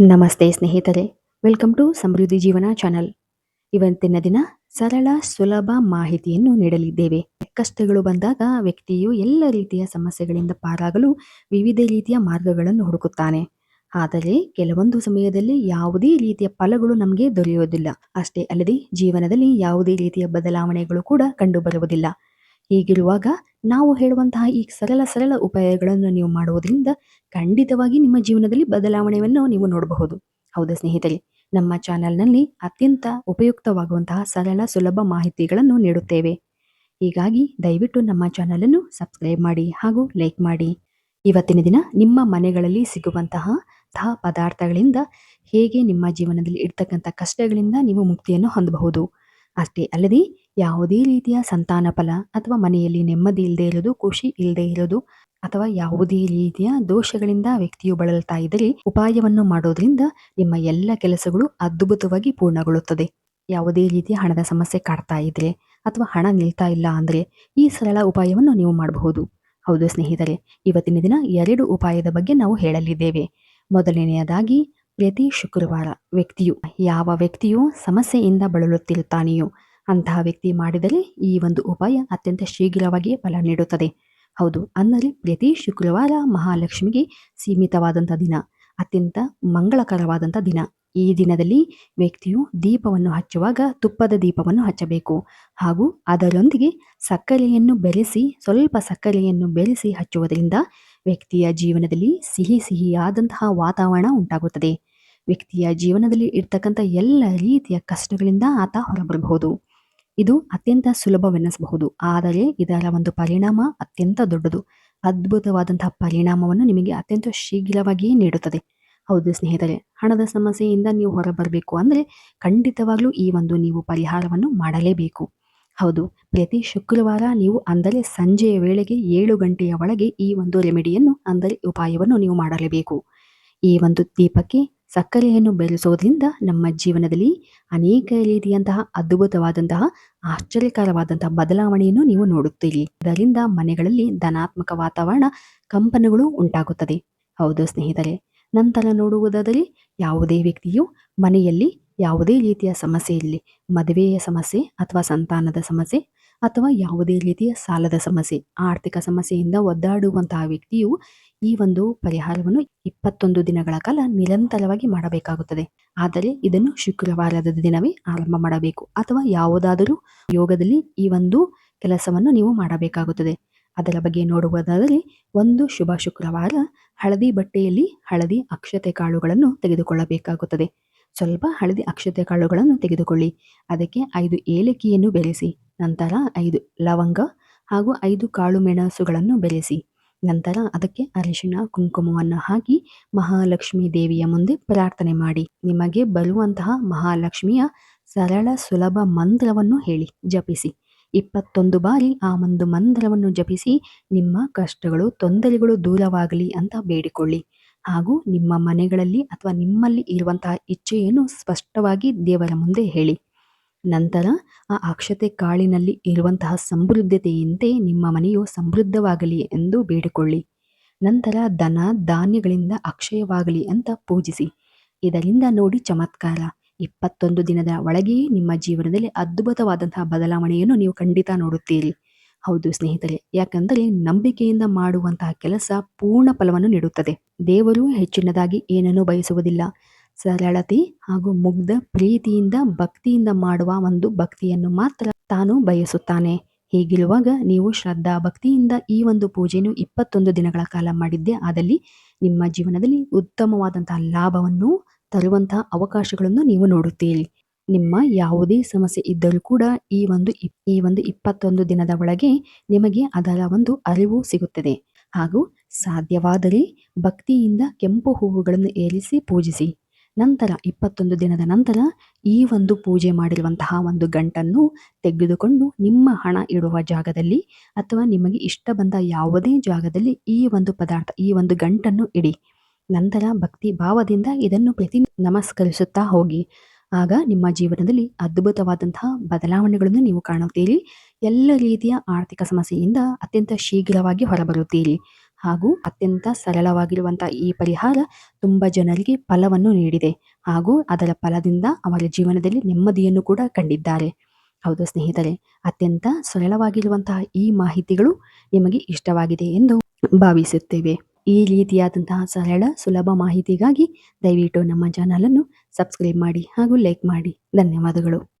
ನಮಸ್ತೆ ಸ್ನೇಹಿತರೆ, welcome to ಸಮೃದ್ಧಿ ಜೀವನ ಚಾನಲ್. ಇವತ್ತಿನ ದಿನ ಸರಳ ಸುಲಭ ಮಾಹಿತಿಯನ್ನು ನೀಡಲಿದ್ದೇವೆ. ಕಷ್ಟಗಳು ಬಂದಾಗ ವ್ಯಕ್ತಿಯು ಎಲ್ಲ ರೀತಿಯ ಸಮಸ್ಯೆಗಳಿಂದ ಪಾರಾಗಲು ವಿವಿಧ ರೀತಿಯ ಮಾರ್ಗಗಳನ್ನು ಹುಡುಕುತ್ತಾನೆ. ಆದರೆ ಕೆಲವೊಂದು ಸಮಯದಲ್ಲಿ ಯಾವುದೇ ರೀತಿಯ ಫಲಗಳು ನಮಗೆ ದೊರೆಯುವುದಿಲ್ಲ. ಅಷ್ಟೇ ಅಲ್ಲದೆ ಜೀವನದಲ್ಲಿ ಯಾವುದೇ ರೀತಿಯ ಬದಲಾವಣೆಗಳು ಕೂಡ ಕಂಡುಬರುವುದಿಲ್ಲ. ಹೀಗಿರುವಾಗ ನಾವು ಹೇಳುವಂತಹ ಈ ಸರಳ ಸರಳ ಉಪಾಯಗಳನ್ನು ನೀವು ಮಾಡುವುದರಿಂದ ಖಂಡಿತವಾಗಿ ನಿಮ್ಮ ಜೀವನದಲ್ಲಿ ಬದಲಾವಣೆಯನ್ನು ನೀವು ನೋಡಬಹುದು. ಹೌದಾ ಸ್ನೇಹಿತರೆ? ನಮ್ಮ ಚಾನೆಲ್ನಲ್ಲಿ ಅತ್ಯಂತ ಉಪಯುಕ್ತವಾಗುವಂತಹ ಸರಳ ಸುಲಭ ಮಾಹಿತಿಗಳನ್ನು ನೀಡುತ್ತೇವೆ. ಹೀಗಾಗಿ ದಯವಿಟ್ಟು ನಮ್ಮ ಚಾನಲನ್ನು ಸಬ್ಸ್ಕ್ರೈಬ್ ಮಾಡಿ ಹಾಗೂ ಲೈಕ್ ಮಾಡಿ. ಇವತ್ತಿನ ದಿನ ನಿಮ್ಮ ಮನೆಗಳಲ್ಲಿ ಸಿಗುವಂತಹ ತಹ ಪದಾರ್ಥಗಳಿಂದ ಹೇಗೆ ನಿಮ್ಮ ಜೀವನದಲ್ಲಿ ಇರ್ತಕ್ಕಂಥ ಕಷ್ಟಗಳಿಂದ ನೀವು ಮುಕ್ತಿಯನ್ನು ಹೊಂದಬಹುದು? ಅಷ್ಟೇ ಅಲ್ಲದೆ ಯಾವುದೇ ರೀತಿಯ ಸಂತಾನ ಫಲ ಅಥವಾ ಮನೆಯಲ್ಲಿ ನೆಮ್ಮದಿ ಇಲ್ಲದೆ ಇರೋದು, ಖುಷಿ ಇಲ್ಲದೆ ಇರೋದು ಅಥವಾ ಯಾವುದೇ ರೀತಿಯ ದೋಷಗಳಿಂದ ವ್ಯಕ್ತಿಯು ಬಳಲ್ತಾ ಇದ್ದರೆ ಉಪಾಯವನ್ನು ಮಾಡೋದ್ರಿಂದ ನಿಮ್ಮ ಎಲ್ಲ ಕೆಲಸಗಳು ಅದ್ಭುತವಾಗಿ ಪೂರ್ಣಗೊಳ್ಳುತ್ತದೆ. ಯಾವುದೇ ರೀತಿಯ ಹಣದ ಸಮಸ್ಯೆ ಕಾಡ್ತಾ ಇದ್ರೆ ಅಥವಾ ಹಣ ನಿಲ್ತಾ ಇಲ್ಲ ಅಂದರೆ ಈ ಸರಳ ಉಪಾಯವನ್ನು ನೀವು ಮಾಡಬಹುದು. ಹೌದು ಸ್ನೇಹಿತರೆ, ಇವತ್ತಿನ ದಿನ ಎರಡು ಉಪಾಯದ ಬಗ್ಗೆ ನಾವು ಹೇಳಲಿದ್ದೇವೆ. ಮೊದಲನೆಯದಾಗಿ ಪ್ರತಿ ಶುಕ್ರವಾರ ವ್ಯಕ್ತಿಯು ಯಾವ ವ್ಯಕ್ತಿಯು ಸಮಸ್ಯೆಯಿಂದ ಬಳಲುತ್ತಿರುತ್ತಾನೆಯೋ ಅಂತಹ ವ್ಯಕ್ತಿ ಮಾಡಿದರೆ ಈ ಒಂದು ಉಪಾಯ ಅತ್ಯಂತ ಶೀಘ್ರವಾಗಿ ಫಲ ನೀಡುತ್ತದೆ. ಹೌದು ಅಂದರೆ ಪ್ರತಿ ಶುಕ್ರವಾರ ಮಹಾಲಕ್ಷ್ಮಿಗೆ ಸೀಮಿತವಾದಂಥ ದಿನ, ಅತ್ಯಂತ ಮಂಗಳಕರವಾದಂಥ ದಿನ. ಈ ದಿನದಲ್ಲಿ ವ್ಯಕ್ತಿಯು ದೀಪವನ್ನು ಹಚ್ಚುವಾಗ ತುಪ್ಪದ ದೀಪವನ್ನು ಹಚ್ಚಬೇಕು. ಹಾಗೂ ಅದರೊಂದಿಗೆ ಸಕ್ಕರೆಯನ್ನು ಬೆರೆಸಿ, ಸ್ವಲ್ಪ ಸಕ್ಕರೆಯನ್ನು ಬೆರೆಸಿ ಹಚ್ಚುವುದರಿಂದ ವ್ಯಕ್ತಿಯ ಜೀವನದಲ್ಲಿ ಸಿಹಿ ಸಿಹಿಯಾದಂತಹ ವಾತಾವರಣ ಉಂಟಾಗುತ್ತದೆ. ವ್ಯಕ್ತಿಯ ಜೀವನದಲ್ಲಿ ಇರ್ತಕ್ಕಂಥ ಎಲ್ಲ ರೀತಿಯ ಕಷ್ಟಗಳಿಂದ ಆತ ಹೊರಬರಬಹುದು. ಇದು ಅತ್ಯಂತ ಸುಲಭವೆನ್ನಿಸಬಹುದು ಆದರೆ ಇದರ ಒಂದು ಪರಿಣಾಮ ಅತ್ಯಂತ ದೊಡ್ಡದು. ಅದ್ಭುತವಾದಂತಹ ಪರಿಣಾಮವನ್ನು ನಿಮಗೆ ಅತ್ಯಂತ ಶೀಘ್ರವಾಗಿಯೇ ನೀಡುತ್ತದೆ. ಹೌದು ಸ್ನೇಹಿತರೆ, ಹಣದ ಸಮಸ್ಯೆಯಿಂದ ನೀವು ಹೊರಬರಬೇಕು ಅಂದರೆ ಖಂಡಿತವಾಗ್ಲೂ ಈ ಒಂದು ನೀವು ಪರಿಹಾರವನ್ನು ಮಾಡಲೇಬೇಕು. ಹೌದು, ಪ್ರತಿ ಶುಕ್ರವಾರ ನೀವು ಅಂದರೆ ಸಂಜೆಯ ವೇಳೆಗೆ ಏಳು ಗಂಟೆಯ ಒಳಗೆ ಈ ಒಂದು ರೆಮಿಡಿಯನ್ನು ಅಂದರೆ ಉಪಾಯವನ್ನು ನೀವು ಮಾಡಲೇಬೇಕು. ಈ ಒಂದು ದೀಪಕ್ಕೆ ಸಕ್ಕರೆಯನ್ನು ಬೆರೆಸೋದ್ರಿಂದ ನಮ್ಮ ಜೀವನದಲ್ಲಿ ಅನೇಕ ರೀತಿಯಂತಹ ಅದ್ಭುತವಾದಂತಹ, ಆಶ್ಚರ್ಯಕರವಾದಂತಹ ಬದಲಾವಣೆಯನ್ನು ನೀವು ನೋಡುತ್ತೀರಿ. ಇದರಿಂದ ಮನೆಗಳಲ್ಲಿ ಧನಾತ್ಮಕ ವಾತಾವರಣ ಕಂಪನಗಳು ಉಂಟಾಗುತ್ತದೆ. ಹೌದು ಸ್ನೇಹಿತರೆ, ನಂತರ ನೋಡುವುದಾದರೆ ಯಾವುದೇ ವ್ಯಕ್ತಿಯು ಮನೆಯಲ್ಲಿ ಯಾವುದೇ ರೀತಿಯ ಸಮಸ್ಯೆ ಇರಲಿ, ಮದುವೆಯ ಸಮಸ್ಯೆ ಅಥವಾ ಸಂತಾನದ ಸಮಸ್ಯೆ ಅಥವಾ ಯಾವುದೇ ರೀತಿಯ ಸಾಲದ ಸಮಸ್ಯೆ, ಆರ್ಥಿಕ ಸಮಸ್ಯೆಯಿಂದ ಒದ್ದಾಡುವಂತಹ ವ್ಯಕ್ತಿಯು ಈ ಒಂದು ಪರಿಹಾರವನ್ನು ಇಪ್ಪತ್ತೊಂದು ದಿನಗಳ ಕಾಲ ನಿರಂತರವಾಗಿ ಮಾಡಬೇಕಾಗುತ್ತದೆ. ಆದರೆ ಇದನ್ನು ಶುಕ್ರವಾರದ ದಿನವೇ ಆರಂಭ ಮಾಡಬೇಕು. ಅಥವಾ ಯಾವುದಾದರೂ ಯೋಗದಲ್ಲಿ ಈ ಒಂದು ಕೆಲಸವನ್ನು ನೀವು ಮಾಡಬೇಕಾಗುತ್ತದೆ. ಅದರ ಬಗ್ಗೆ ನೋಡುವುದಾದರೆ, ಒಂದು ಶುಭ ಶುಕ್ರವಾರ ಹಳದಿ ಬಟ್ಟೆಯಲ್ಲಿ ಹಳದಿ ಅಕ್ಷತೆ ಕಾಳುಗಳನ್ನು ತೆಗೆದುಕೊಳ್ಳಬೇಕಾಗುತ್ತದೆ. ಸ್ವಲ್ಪ ಹಳದಿ ಅಕ್ಷತೆ ಕಾಳುಗಳನ್ನು ತೆಗೆದುಕೊಳ್ಳಿ. ಅದಕ್ಕೆ ಐದು ಏಲಕ್ಕಿಯನ್ನು ಬೆರೆಸಿ ನಂತರ ಐದು ಲವಂಗ ಹಾಗೂ ಐದು ಕಾಳು ಮೆಣಸುಗಳನ್ನು ಬೆರೆಸಿ ನಂತರ ಅದಕ್ಕೆ ಅರಿಶಿಣ, ಕುಂಕುಮವನ್ನು ಹಾಕಿ ಮಹಾಲಕ್ಷ್ಮಿ ದೇವಿಯ ಮುಂದೆ ಪ್ರಾರ್ಥನೆ ಮಾಡಿ. ನಿಮಗೆ ಬರುವಂತಹ ಮಹಾಲಕ್ಷ್ಮಿಯ ಸರಳ ಸುಲಭ ಮಂತ್ರವನ್ನು ಹೇಳಿ, ಜಪಿಸಿ. ಇಪ್ಪತ್ತೊಂದು ಬಾರಿ ಆ ಒಂದು ಮಂತ್ರವನ್ನು ಜಪಿಸಿ ನಿಮ್ಮ ಕಷ್ಟಗಳು, ತೊಂದರೆಗಳು ದೂರವಾಗಲಿ ಅಂತ ಬೇಡಿಕೊಳ್ಳಿ. ಹಾಗೂ ನಿಮ್ಮ ಮನೆಗಳಲ್ಲಿ ಅಥವಾ ನಿಮ್ಮಲ್ಲಿ ಇರುವಂತಹ ಇಚ್ಛೆಯನ್ನು ಸ್ಪಷ್ಟವಾಗಿ ದೇವರ ಮುಂದೆ ಹೇಳಿ. ನಂತರ ಆ ಅಕ್ಷತೆ ಕಾಳಿನಲ್ಲಿ ಇರುವಂತಹ ಸಮೃದ್ಧತೆಯಂತೆ ನಿಮ್ಮ ಮನೆಯು ಸಮೃದ್ಧವಾಗಲಿ ಎಂದು ಬೇಡಿಕೊಳ್ಳಿ. ನಂತರ ದನ ಧಾನ್ಯಗಳಿಂದ ಅಕ್ಷಯವಾಗಲಿ ಅಂತ ಪೂಜಿಸಿ. ಇದರಿಂದ ನೋಡಿ ಚಮತ್ಕಾರ. ಇಪ್ಪತ್ತೊಂದು ದಿನದ ಒಳಗೆಯೇ ನಿಮ್ಮ ಜೀವನದಲ್ಲಿ ಅದ್ಭುತವಾದಂತಹ ಬದಲಾವಣೆಯನ್ನು ನೀವು ಖಂಡಿತ ನೋಡುತ್ತೀರಿ. ಹೌದು ಸ್ನೇಹಿತರೆ, ಯಾಕಂದರೆ ನಂಬಿಕೆಯಿಂದ ಮಾಡುವಂತಹ ಕೆಲಸ ಪೂರ್ಣ ಫಲವನ್ನು ನೀಡುತ್ತದೆ. ದೇವರು ಹೆಚ್ಚಿನದಾಗಿ ಏನನ್ನೂ ಬಯಸುವುದಿಲ್ಲ. ಸರಳತೆ ಹಾಗೂ ಮುಗ್ಧ ಪ್ರೀತಿಯಿಂದ ಭಕ್ತಿಯಿಂದ ಮಾಡುವ ಒಂದು ಭಕ್ತಿಯನ್ನು ಮಾತ್ರ ತಾನು ಬಯಸುತ್ತಾನೆ. ಹೀಗಿರುವಾಗ ನೀವು ಶ್ರದ್ಧಾ ಭಕ್ತಿಯಿಂದ ಈ ಒಂದು ಪೂಜೆಯನ್ನು ಇಪ್ಪತ್ತೊಂದು ದಿನಗಳ ಕಾಲ ಮಾಡಿದ್ದೆ. ಆದಲ್ಲಿ ನಿಮ್ಮ ಜೀವನದಲ್ಲಿ ಉತ್ತಮವಾದಂತಹ ಲಾಭವನ್ನು ತರುವಂತಹ ಅವಕಾಶಗಳನ್ನು ನೀವು ನೋಡುತ್ತೀರಿ. ನಿಮ್ಮ ಯಾವುದೇ ಸಮಸ್ಯೆ ಇದ್ದರೂ ಕೂಡ ಈ ಒಂದು ಈ ಒಂದು ಇಪ್ಪತ್ತೊಂದು ದಿನದ ಒಳಗೆ ನಿಮಗೆ ಅದರ ಒಂದು ಅರಿವು ಸಿಗುತ್ತದೆ. ಹಾಗೂ ಸಾಧ್ಯವಾದರೆ ಭಕ್ತಿಯಿಂದ ಕೆಂಪು ಹೂವುಗಳನ್ನು ಏರಿಸಿ ಪೂಜಿಸಿ. ನಂತರ ಇಪ್ಪತ್ತೊಂದು ದಿನದ ನಂತರ ಈ ಒಂದು ಪೂಜೆ ಮಾಡಿರುವಂತಹ ಒಂದು ಗಂಟನ್ನು ತೆಗೆದುಕೊಂಡು ನಿಮ್ಮ ಹಣ ಇಡುವ ಜಾಗದಲ್ಲಿ ಅಥವಾ ನಿಮಗೆ ಇಷ್ಟ ಬಂದ ಯಾವುದೇ ಜಾಗದಲ್ಲಿ ಈ ಒಂದು ಪದಾರ್ಥ, ಈ ಒಂದು ಗಂಟನ್ನು ಇಡಿ. ನಂತರ ಭಕ್ತಿ ಭಾವದಿಂದ ಇದನ್ನು ಪ್ರತಿ ನಮಸ್ಕರಿಸುತ್ತಾ ಹೋಗಿ. ಆಗ ನಿಮ್ಮ ಜೀವನದಲ್ಲಿ ಅದ್ಭುತವಾದಂತಹ ಬದಲಾವಣೆಗಳನ್ನು ನೀವು ಕಾಣುತ್ತೀರಿ. ಎಲ್ಲ ರೀತಿಯ ಆರ್ಥಿಕ ಸಮಸ್ಯೆಯಿಂದ ಅತ್ಯಂತ ಶೀಘ್ರವಾಗಿ ಹೊರಬರುತ್ತೀರಿ. ಹಾಗೂ ಅತ್ಯಂತ ಸರಳವಾಗಿರುವಂತಹ ಈ ಪರಿಹಾರ ತುಂಬ ಜನರಿಗೆ ಫಲವನ್ನು ನೀಡಿದೆ. ಹಾಗೂ ಅದರ ಫಲದಿಂದ ಅವರ ಜೀವನದಲ್ಲಿ ನೆಮ್ಮದಿಯನ್ನು ಕೂಡ ಕಂಡಿದ್ದಾರೆ. ಹೌದು ಸ್ನೇಹಿತರೆ, ಅತ್ಯಂತ ಸರಳವಾಗಿರುವಂತಹ ಈ ಮಾಹಿತಿಗಳು ನಿಮಗೆ ಇಷ್ಟವಾಗಿದೆ ಎಂದು ಭಾವಿಸುತ್ತೇವೆ. ಈ ರೀತಿಯಾದಂತಹ ಸರಳ, ಸುಲಭ ಮಾಹಿತಿಗಾಗಿ ದಯವಿಟ್ಟು ನಮ್ಮ ಚಾನಲನ್ನು ಸಬ್ಸ್ಕ್ರೈಬ್ ಮಾಡಿ ಹಾಗೂ ಲೈಕ್ ಮಾಡಿ. ಧನ್ಯವಾದಗಳು.